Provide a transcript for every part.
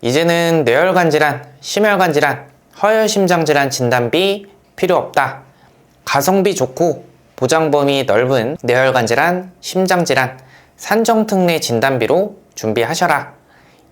이제는 뇌혈관 질환, 심혈관 질환, 허혈심장 질환 진단비 필요 없다. 가성비 좋고 보장 범위 넓은 뇌혈관 질환, 심장 질환, 산정특례 진단비로 준비하셔라.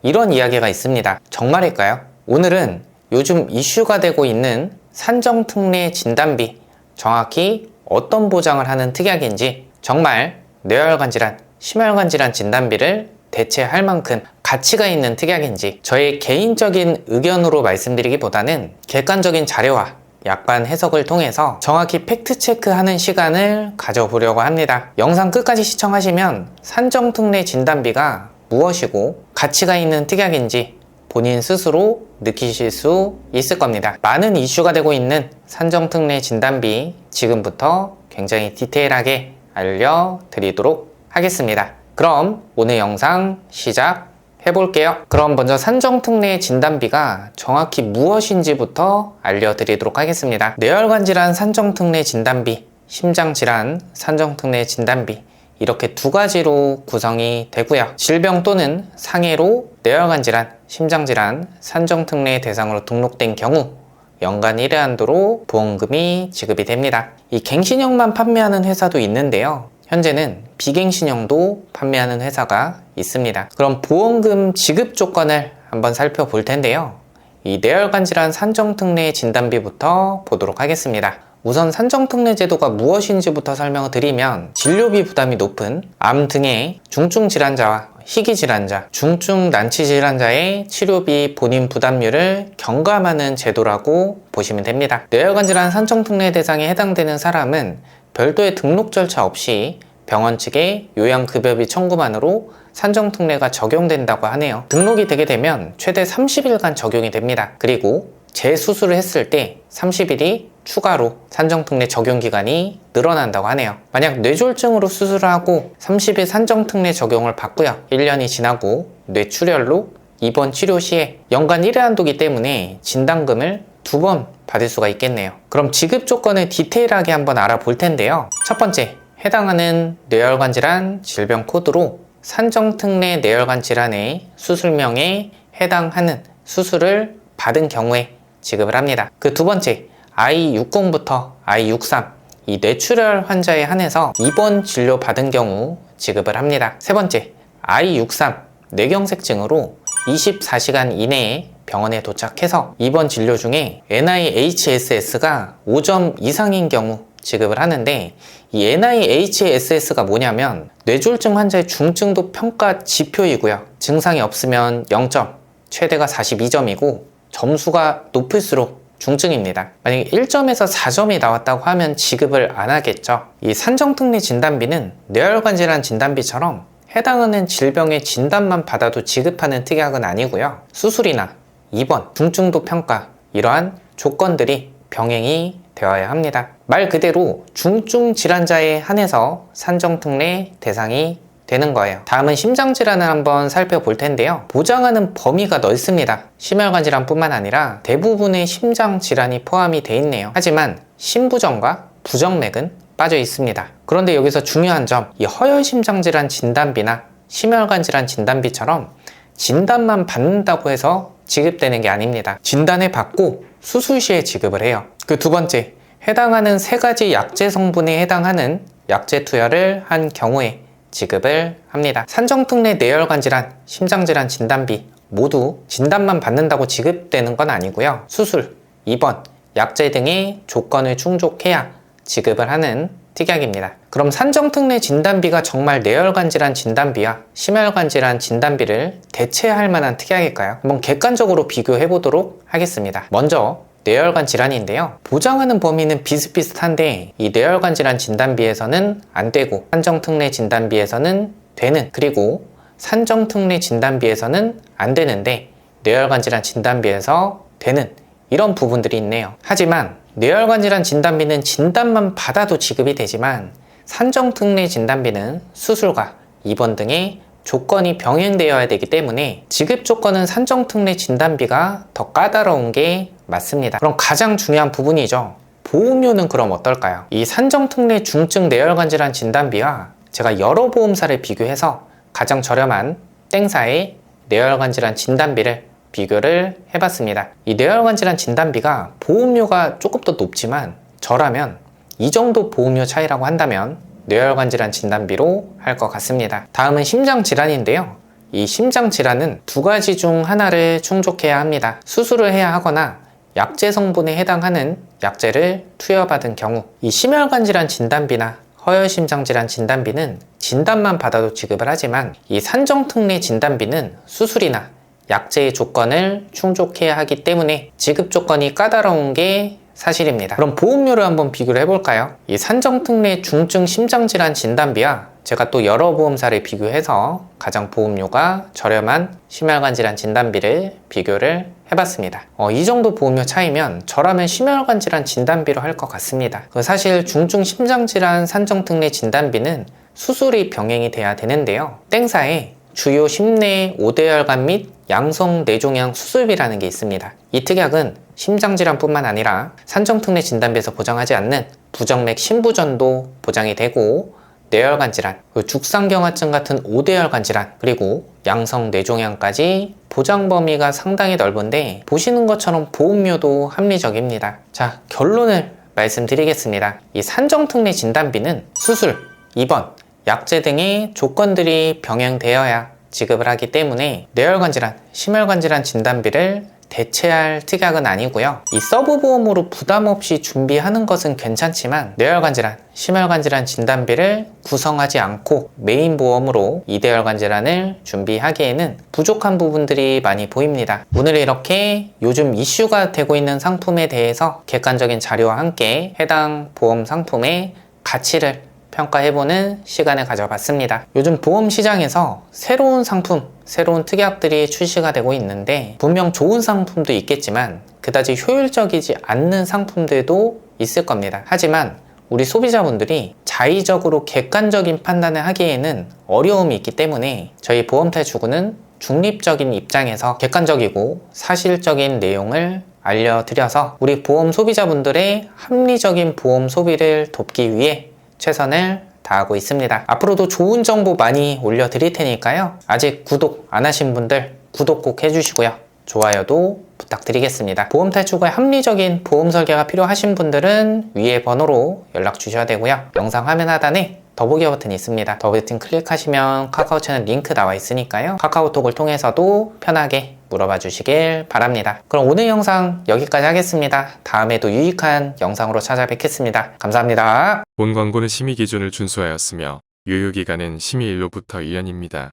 이런 이야기가 있습니다. 정말일까요? 오늘은 요즘 이슈가 되고 있는 산정특례 진단비 정확히 어떤 보장을 하는 특약인지 정말 뇌혈관 질환, 심혈관 질환 진단비를 대체할 만큼 가치가 있는 특약인지 저의 개인적인 의견으로 말씀드리기보다는 객관적인 자료와 약관 해석을 통해서 정확히 팩트체크하는 시간을 가져보려고 합니다. 영상 끝까지 시청하시면 산정특례 진단비가 무엇이고 가치가 있는 특약인지 본인 스스로 느끼실 수 있을 겁니다. 많은 이슈가 되고 있는 산정특례 진단비 지금부터 굉장히 디테일하게 알려드리도록 하겠습니다. 그럼 오늘 영상 시작해 볼게요. 그럼 먼저 산정특례 진단비가 정확히 무엇인지부터 알려드리도록 하겠습니다. 뇌혈관 질환 산정특례 진단비, 심장 질환 산정특례 진단비 이렇게 두 가지로 구성이 되고요. 질병 또는 상해로 뇌혈관 질환, 심장 질환, 산정특례 대상으로 등록된 경우 연간 1회 한도로 보험금이 지급이 됩니다. 이 갱신형만 판매하는 회사도 있는데요. 현재는 비갱신형도 판매하는 회사가 있습니다. 그럼 보험금 지급 조건을 한번 살펴볼 텐데요. 이 뇌혈관 질환 산정 특례 진단비부터 보도록 하겠습니다. 우선 산정특례 제도가 무엇인지부터 설명을 드리면 진료비 부담이 높은 암 등의 중증 질환자와 희귀 질환자, 중증 난치 질환자의 치료비 본인 부담률을 경감하는 제도라고 보시면 됩니다. 뇌혈관 질환 산정특례 대상에 해당되는 사람은 별도의 등록 절차 없이 병원 측의 요양급여비 청구만으로 산정특례가 적용된다고 하네요. 등록이 되게 되면 최대 30일간 적용이 됩니다. 그리고 재수술을 했을 때 30일이 추가로 산정특례 적용 기간이 늘어난다고 하네요. 만약 뇌졸중으로 수술을 하고 30일 산정특례 적용을 받고요. 1년이 지나고 뇌출혈로 입원 치료 시에 연간 1회 한도기 때문에 진단금을 두 번 받을 수가 있겠네요. 그럼 지급 조건을 디테일하게 한번 알아볼 텐데요. 첫 번째, 해당하는 뇌혈관 질환 질병 코드로 산정특례 뇌혈관 질환의 수술명에 해당하는 수술을 받은 경우에 지급을 합니다. 그 두 번째, I60부터 I63 이 뇌출혈 환자에 한해서 입원 진료 받은 경우 지급을 합니다. 세 번째, I63 뇌경색증으로 24시간 이내에 병원에 도착해서 입원 진료 중에 NIHSS가 5점 이상인 경우 지급을 하는데 이 NIHSS가 뭐냐면 뇌졸중 환자의 중증도 평가 지표이고요. 증상이 없으면 0점, 최대가 42점이고 점수가 높을수록 중증입니다. 만약에 1점에서 4점이 나왔다고 하면 지급을 안 하겠죠. 이 산정특례 진단비는 뇌혈관 질환 진단비처럼 해당하는 질병의 진단만 받아도 지급하는 특약은 아니고요. 수술이나 입원, 중증도 평가 이러한 조건들이 병행이 되어야 합니다. 말 그대로 중증 질환자에 한해서 산정특례 대상이 되는 거예요. 다음은 심장 질환을 한번 살펴볼 텐데요. 보장하는 범위가 넓습니다. 심혈관 질환뿐만 아니라 대부분의 심장 질환이 포함이 돼 있네요. 하지만 심부전과 부정맥은 빠져 있습니다. 그런데 여기서 중요한 점, 이 허혈심장 질환 진단비나 심혈관 질환 진단비처럼 진단만 받는다고 해서 지급되는 게 아닙니다. 진단을 받고 수술 시에 지급을 해요. 그 두 번째, 해당하는 세 가지 약제 성분에 해당하는 약제 투여를 한 경우에 지급을 합니다. 산정특례 뇌혈관 질환, 심장질환 진단비 모두 진단만 받는다고 지급되는 건 아니고요. 수술, 입원, 약제 등의 조건을 충족해야 지급을 하는 특약입니다. 그럼 산정특례 진단비가 정말 뇌혈관 질환 진단비와 심혈관 질환 진단비를 대체할 만한 특약일까요? 한번 객관적으로 비교해 보도록 하겠습니다. 먼저 뇌혈관 질환인데요. 보장하는 범위는 비슷비슷한데 이 뇌혈관 질환 진단비에서는 안 되고 산정특례 진단비에서는 되는 그리고 산정특례 진단비에서는 안 되는데 뇌혈관 질환 진단비에서 되는 이런 부분들이 있네요. 하지만 뇌혈관 질환 진단비는 진단만 받아도 지급이 되지만 산정특례 진단비는 수술과 입원 등의 조건이 병행되어야 되기 때문에 지급 조건은 산정특례 진단비가 더 까다로운 게 맞습니다. 그럼 가장 중요한 부분이죠. 보험료는 그럼 어떨까요? 이 산정특례 중증 뇌혈관 질환 진단비와 제가 여러 보험사를 비교해서 가장 저렴한 땡사의 뇌혈관 질환 진단비를 비교를 해봤습니다. 이 뇌혈관 질환 진단비가 보험료가 조금 더 높지만 저라면 이 정도 보험료 차이라고 한다면 뇌혈관 질환 진단비로 할 것 같습니다. 다음은 심장 질환인데요. 이 심장 질환은 두 가지 중 하나를 충족해야 합니다. 수술을 해야 하거나 약제 성분에 해당하는 약제를 투여받은 경우 이 심혈관 질환 진단비나 허혈심장 질환 진단비는 진단만 받아도 지급을 하지만 이 산정특례 진단비는 수술이나 약제의 조건을 충족해야 하기 때문에 지급 조건이 까다로운 게 사실입니다. 그럼 보험료를 한번 비교를 해볼까요? 이 산정특례 중증 심장질환 진단비와 제가 또 여러 보험사를 비교해서 가장 보험료가 저렴한 심혈관 질환 진단비를 비교를 해봤습니다. 어, 이 정도 보험료 차이면 저라면 심혈관 질환 진단비로 할 것 같습니다. 그 사실 중증 심장질환 산정특례 진단비는 수술이 병행이 돼야 되는데요. 땡사에 주요 심내 5대혈관 및 양성 뇌종양 수술비라는 게 있습니다. 이 특약은 심장질환뿐만 아니라 산정특례 진단비에서 보장하지 않는 부정맥 심부전도 보장이 되고 뇌혈관 질환, 그 죽상경화증 같은 5대혈관 질환, 그리고 양성 뇌종양까지 보장 범위가 상당히 넓은데 보시는 것처럼 보험료도 합리적입니다. 자, 결론을 말씀드리겠습니다. 이 산정특례 진단비는 수술, 입원, 약제 등의 조건들이 병행되어야 지급을 하기 때문에 뇌혈관 질환, 심혈관 질환 진단비를 대체할 특약은 아니고요. 이 서브 보험으로 부담 없이 준비하는 것은 괜찮지만 뇌혈관 질환, 심혈관 질환 진단비를 구성하지 않고 메인 보험으로 이대혈관 질환을 준비하기에는 부족한 부분들이 많이 보입니다. 오늘 이렇게 요즘 이슈가 되고 있는 상품에 대해서 객관적인 자료와 함께 해당 보험 상품의 가치를 평가해보는 시간을 가져봤습니다. 요즘 보험 시장에서 새로운 상품, 새로운 특약들이 출시가 되고 있는데 분명 좋은 상품도 있겠지만 그다지 효율적이지 않는 상품들도 있을 겁니다. 하지만 우리 소비자분들이 자의적으로 객관적인 판단을 하기에는 어려움이 있기 때문에 저희 보험탈출구는 중립적인 입장에서 객관적이고 사실적인 내용을 알려드려서 우리 보험 소비자분들의 합리적인 보험 소비를 돕기 위해 최선을 다하고 있습니다. 앞으로도 좋은 정보 많이 올려드릴 테니까요. 아직 구독 안 하신 분들 구독 꼭 해주시고요. 좋아요도 부탁드리겠습니다. 보험 탈출과 합리적인 보험 설계가 필요하신 분들은 위에 번호로 연락 주셔야 되고요. 영상 화면 하단에 더보기 버튼이 있습니다. 더보기 버튼 클릭하시면 카카오 채널 링크 나와 있으니까요. 카카오톡을 통해서도 편하게 물어봐 주시길 바랍니다. 그럼 오늘 영상 여기까지 하겠습니다. 다음에도 유익한 영상으로 찾아뵙겠습니다. 감사합니다. 본 광고는 심의 기준을 준수하였으며 유효기간은 심의일로부터 1년입니다.